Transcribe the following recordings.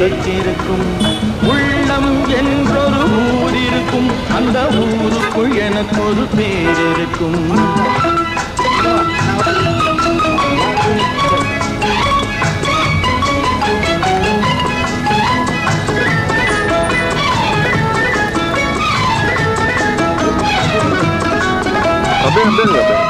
பின்னாலும் உள்ளம் என்றொரு ஊர் இருக்கும் அந்த ஊருக்குள் எனக்கு ஒரு பேர் இருக்கும் அப்படியே அப்படியே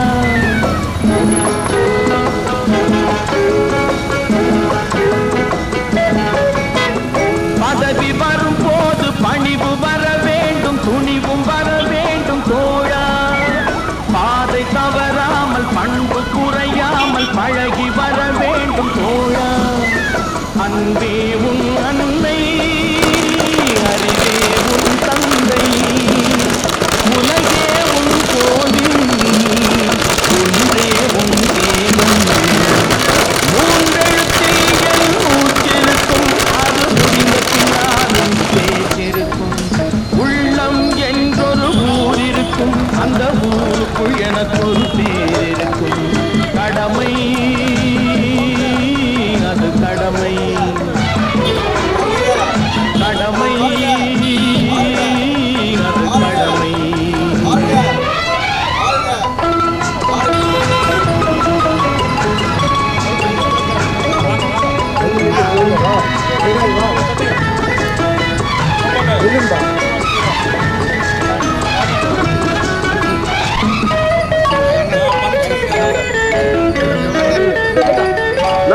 உன்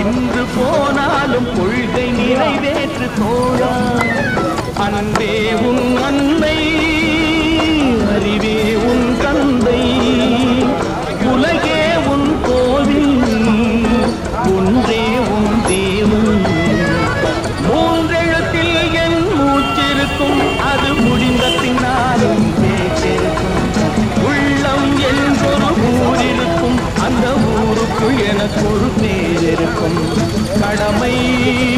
இன்று போனாலும் கொள்கை நிறைவேற்று தோழா. அன்பே உன் அன்னை அறிவே உன் தந்தை. உலகே உன் கோவில் ஒன்றே உன் தேவன். மூன்றெழுத்தில் என் மூச்சிருக்கும் அது முடிந்த பின்னாலும் பேச்சிருக்கும். உள்ளம் என்றொரு ஊர் இருக்கும் அந்த ஊருக்குள் எனக்கு கடமை.